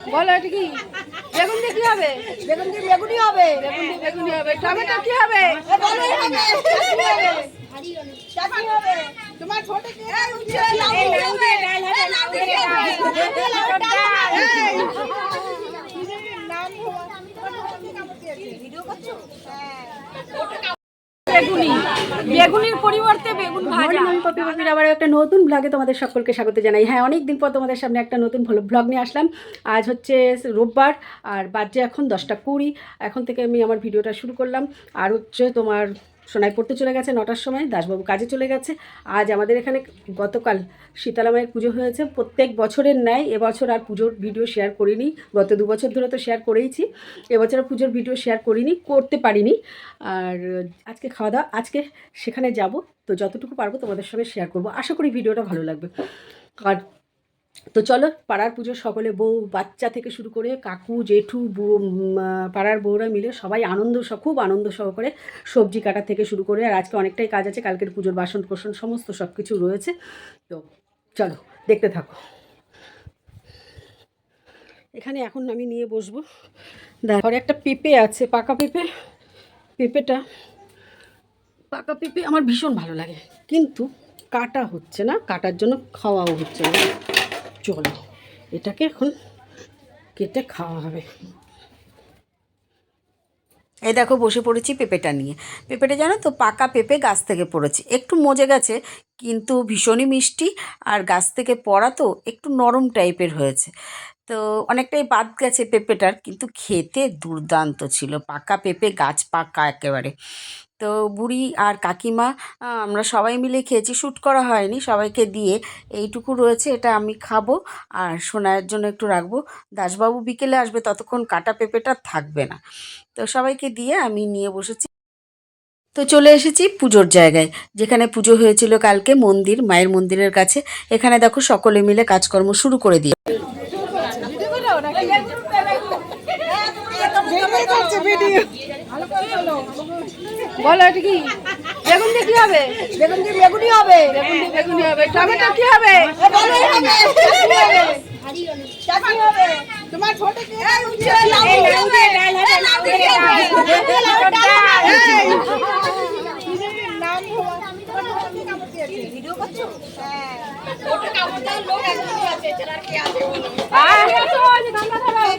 বলো এটা কি? বেগুন দিয়ে কি হবে? বেগুন দিয়ে বেগুনি হবে। বেগুন দিয়ে বেগুনি হবে। টমেটো কি হবে? তোমার ছোট কি উঠছে লাউ দিয়ে হবে এই লাউ দিয়ে হবে এই লাউ ডাল হবে এই। নাম ভিডিও করছ বেগুনি। বেগুনির পরিবর্তে বেগুন ভাজা। আমি পপি পপির আবার একটা নতুন ব্লগে তোমাদের সকলকে স্বাগত জানাই। হ্যাঁ অনেক দিন পর তোমাদের সামনে একটা নতুন ভালো ব্লগ নিয়ে আসলাম। আজ হচ্ছে রোববার আর বাজে এখন দশটা কুড়ি। এখন থেকে আমি আমার ভিডিওটা শুরু করলাম। আর হচ্ছে তোমার সোনাই পড়তে চলে গেছে নটার সময়, দাসবাবু কাজে চলে গেছে। আজ আমাদের এখানে গতকাল শীতলা মায়ের পুজো হয়েছে। প্রত্যেক বছরের ন্যায় এবছর আর পুজোর ভিডিও শেয়ার করিনি। গত দু বছর ধরে তো শেয়ার করেইছি। এবছর পুজোর ভিডিও শেয়ার করিনি, করতে পারিনি। আর আজকে খাওয়া দাওয়া, আজকে সেখানে যাব। তো যতটুকু পারব তোমাদের সঙ্গে শেয়ার করব। আশা করি ভিডিওটা ভালো লাগবে। আর তো চলো, পাড়ার পুজো সকলে বউ, বাচ্চা থেকে শুরু করে কাকু, জেঠু পাড়ার বউরা মিলে সবাই আনন্দ সহ, খুব আনন্দ সহকারে সবজি কাটা থেকে শুরু করে, আর আজকে অনেকটাই কাজ আছে, কালকের পুজোর বাসন কোসন সমস্ত সব কিছু রয়েছে। তো চলো, দেখতে থাকো। এখানে এখন আমি নিয়ে বসবো। ঘরে একটা পেঁপে আছে, পাকা পেঁপে। পেঁপেটা, পাকা পেঁপে আমার ভীষণ ভালো লাগে। কিন্তু কাটা হচ্ছে না, কাটার জন্য খাওয়াও হচ্ছে না। চলো এটাকে এখন কেটে খাওয়া হবে। এই দেখো, বসে পড়েছি পেঁপেটা নিয়ে। পেঁপেটা জানো তো, পাকা পেঁপে গাছ থেকে পড়েছে। একটু মজে গেছে, কিন্তু ভীষণই মিষ্টি, আর গাছ থেকে পড়া তো একটু নরম টাইপের হয়েছে। তো অনেকটাই বাদ গেছে পেঁপেটার, কিন্তু খেতে দুর্দান্ত ছিল। পাকা পেঁপে গাছ পাকা একেবারে। তো বুড়ি আর কাকিমা আমরা সবাই মিলে খেয়েছি, শ্যুট করা হয়নি, সবাইকে দিয়ে এইটুকু রয়েছে, এটা আমি খাব আর সোনায়ের জন্য একটু রাখব। দাসবাবু বিকেলে আসবে, ততক্ষণ কাটা পেঁপেটা থাকবে না। তো সবাইকে দিয়ে আমি নিয়ে বসেছি। তো চলে এসেছি পুজোর জায়গায়, যেখানে পুজো হয়েছিল কালকে মন্দির, মায়ের মন্দিরের কাছে। এখানে দেখো সকলে মিলে কাজকর্ম শুরু করে দিয়ে। বলো এটা কি? বেগুন দিয়ে কি হবে? বেগুন দিয়ে বেগুনি হবে? বেগুন দিয়ে বেগুনি হবে। টমেটো কি হবে? তোমার ছোট কি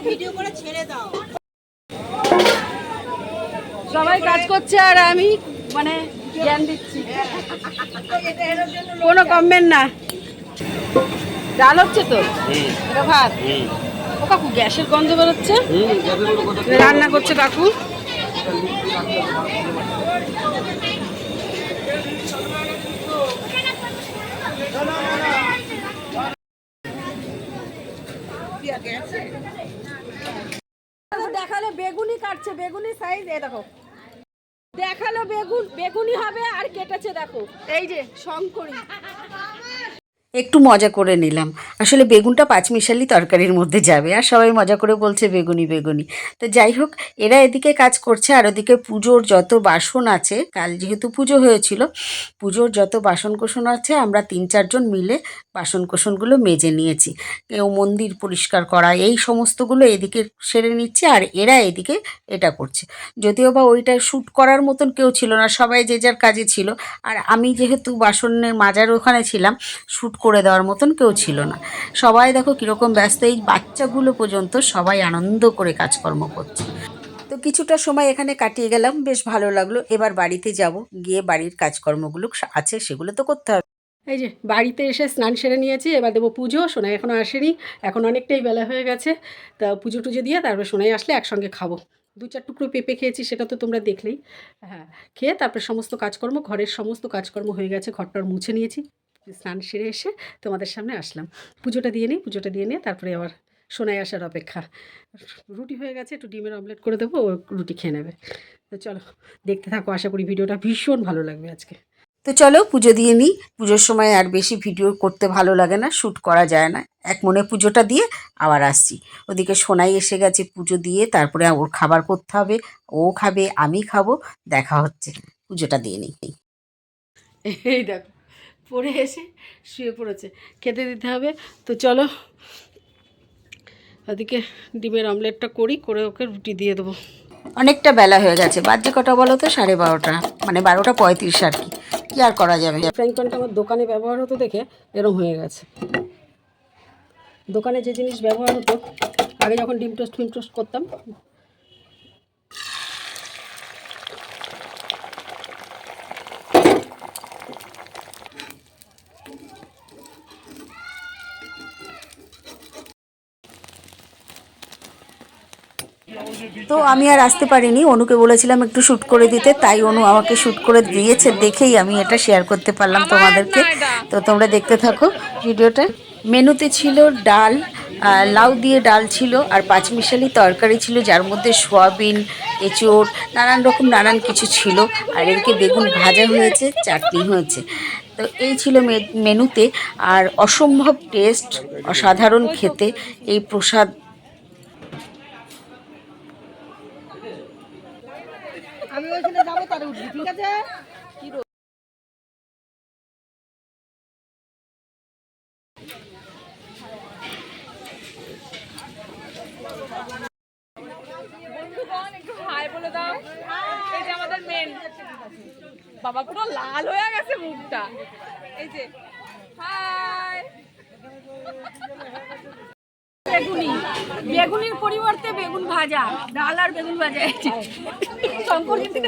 ভিডিও করে ছেড়ে দাও। সবাই কাজ করছে আর আমি মানে জ্ঞান দিচ্ছি। কোনো কমবেন না। ডাল হচ্ছে তো? এটা ভাত? ও কাকু গ্যাসের গন্ধ বেরোচ্ছে? রান্না করছে কাকু? দেখালে বেগুনি কাটছে বেগুনি সাইজ এ দেখো। দেখাল বেগুন বেগুনি হবে আর কেটেছে দেখো। এই যে শঙ্করী। একটু মজা করে নিলাম। আসলে বেগুনটা পাঁচমিশালি তরকারির মধ্যে যাবে আর সবাই মজা করে বলছে বেগুনি বেগুনি। তো যাই হোক, এরা এদিকে কাজ করছে আর ওদিকে পুজোর যত বাসন আছে, কাল যেহেতু পুজো হয়েছিল, পুজোর যত বাসন কোসন আছে, আমরা তিন চারজন মিলে বাসন কোসনগুলো মেজে নিয়েছি। কেউ মন্দির পরিষ্কার করা, এই সমস্তগুলো এদিকে সেরে নিচ্ছে আর এরা এদিকে এটা করছে। যদিও বা ওইটা শ্যুট করার মতন কেউ ছিল না, সবাই যে যার কাজে ছিল। আর আমি যেহেতু বাসনের মাজার ওখানে ছিলাম শ্যুট করে দেওয়ার মতন কেউ ছিল না। সবাই দেখো কীরকম ব্যস্ত, এই বাচ্চাগুলো পর্যন্ত সবাই আনন্দ করে কাজকর্ম করছে। তো কিছুটা সময় এখানে কাটিয়ে গেলাম, বেশ ভালো লাগল। এবার বাড়িতে যাব, গিয়ে বাড়ির কাজকর্মগুলো আছে সেগুলো তো করতে হবে। এই যে, বাড়িতে এসে স্নান সেরে নিয়েছি, এবার দেবো পুজো। সোনাই এখনও আসেনি, এখন অনেকটাই বেলা হয়ে গেছে। তা পুজো টুজো দিয়ে তারপরে সোনাই আসলে একসঙ্গে খাব। দু চার টুকরো পেঁপে খেয়েছি, সেটা তো তোমরা দেখলেই। হ্যাঁ খেয়ে তারপরে সমস্ত কাজকর্ম, ঘরের সমস্ত কাজকর্ম হয়ে গেছে, ঘরটার মুছে নিয়েছি। স্নান সেরে এসে তোমাদের সামনে আসলাম। পুজোটা দিয়ে নিই পুজোটা দিয়ে নিয়ে তারপরে আবার সোনাই আসার অপেক্ষা। রুটি হয়ে গেছে একটু ডিমের অমলেট করে দেবো ও রুটি খেয়ে নেবে। তো চলো দেখতে থাকো আশা করি ভিডিওটা ভীষণ ভালো লাগবে আজকে। তো চলো পুজো দিয়ে নিই। পুজোর সময় আর বেশি ভিডিও করতে ভালো লাগে না শ্যুট করা যায় না। এক মনে পুজোটা দিয়ে আবার আসছি। ওদিকে সোনাই এসে গেছে পুজো দিয়ে তারপরে ওর খাবার করতে হবে ও খাবে আমি খাব দেখা হচ্ছে। পুজোটা দিয়ে নিই। এই দেখো পড়ে এসে শুয়ে পড়েছে। খেতে দিতে হবে। তো চলো ওদিকে ডিমের অমলেটটা করি করে ওকে রুটি দিয়ে দেবো। অনেকটা বেলা হয়ে গেছে। বাজে কটা বলো তো? সাড়ে বারোটা। মানে বারোটা পঁয়ত্রিশ আর কি। কি আর করা যাবে? ফ্রাইং প্যানটা আমার দোকানে ব্যবহার হতো দেখে এরম হয়ে গেছে। দোকানে যে জিনিস ব্যবহার হতো আগে যখন ডিম টোস্ট ফিম টোস্ট করতাম তো আমি আর আসতে পারিনি। অনুকে বলেছিলাম একটু শ্যুট করে দিতে তাই অনু আমাকে শ্যুট করে দিয়েছে দেখেই আমি এটা শেয়ার করতে পারলাম তোমাদেরকে। তো তোমরা দেখতে থাকো ভিডিওটা। মেনুতে ছিল ডাল লাউ দিয়ে ডাল ছিল আর পাঁচমিশালি তরকারি ছিল যার মধ্যে সোয়াবিন এঁচোড় নানান রকম নানান কিছু ছিল। আর এদিকে বেগুন ভাজা হয়েছে চাটনি হয়েছে। তো এই ছিল মেনুতে। আর অসম্ভব টেস্ট অসাধারণ খেতে। এই প্রসাদ আমি ওইখানে যাব তার উঠবি, ঠিক আছে? বাবা, পুরো লাল হয়ে গেছে মুখটা। এই যে, হাই। বেগুনি। বেগুনির পরিবর্তে বেগুন ভাজা ডাল আর বেগুন ভাজা এই যে। শঙ্কর কিন্তু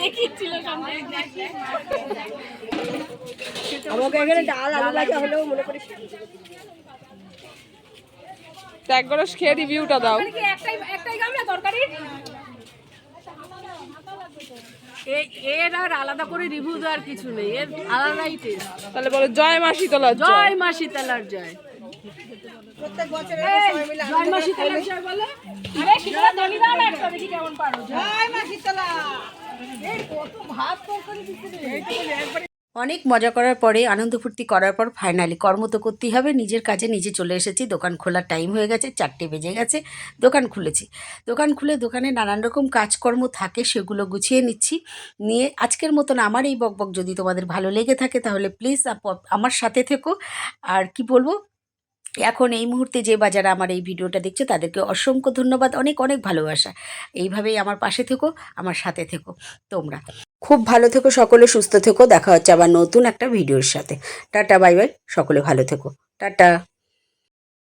দেখিয়েছিল আমাকে এখানে ডাল আলু ভাজা হলেও মনে করি ত্যাগ করে খেয়ে রিভিউটা দাও। একটাই একটাই গামলা তরকারি এর আর আলাদা করে রিভিউ দেওয়ার কিছু নেই এর আলাদাই টেস্ট তাহলে বলো জয় মাসি শীতলা জয় মাসি শীতলার জয়। প্রত্যেক বছর জয় মা শীতলার জয় বলে? আরে শীতলা দলি দাও না একটা দেখি কেমন পারো জয় মা শীতলা অনেক মজা করার পরে আনন্দ ফুর্তি করার পর ফাইনালি কর্ম তো করতেই হবে নিজের কাজে নিজে চলে এসেছি দোকান খোলার টাইম হয়ে গেছে চারটে বেজে গেছে দোকান খুলেছি। দোকান খুলে দোকানে নানান রকম কাজকর্ম থাকে সেগুলো গুছিয়ে নিচ্ছি নিয়ে আজকের মতন আমার এই বকবক যদি তোমাদের ভালো লেগে থাকে তাহলে প্লিজ আমার সাথে থেকো। আর কি বলব? এখন এই মুহূর্তে যে বাজারে আমার এই ভিডিওটা দেখছে, তাদেরকে অসংখ্য ধন্যবাদ, অনেক অনেক ভালোবাসা। এইভাবেই আমার পাশে থেকো, আমার সাথে থেকো, তোমরা। খুব ভালো থেকো, সকলে সুস্থ থেকো, দেখা হচ্ছে আবার নতুন একটা ভিডিওর সাথে। টাটা, বাই বাই, সকলে ভালো থেকো। টাটা।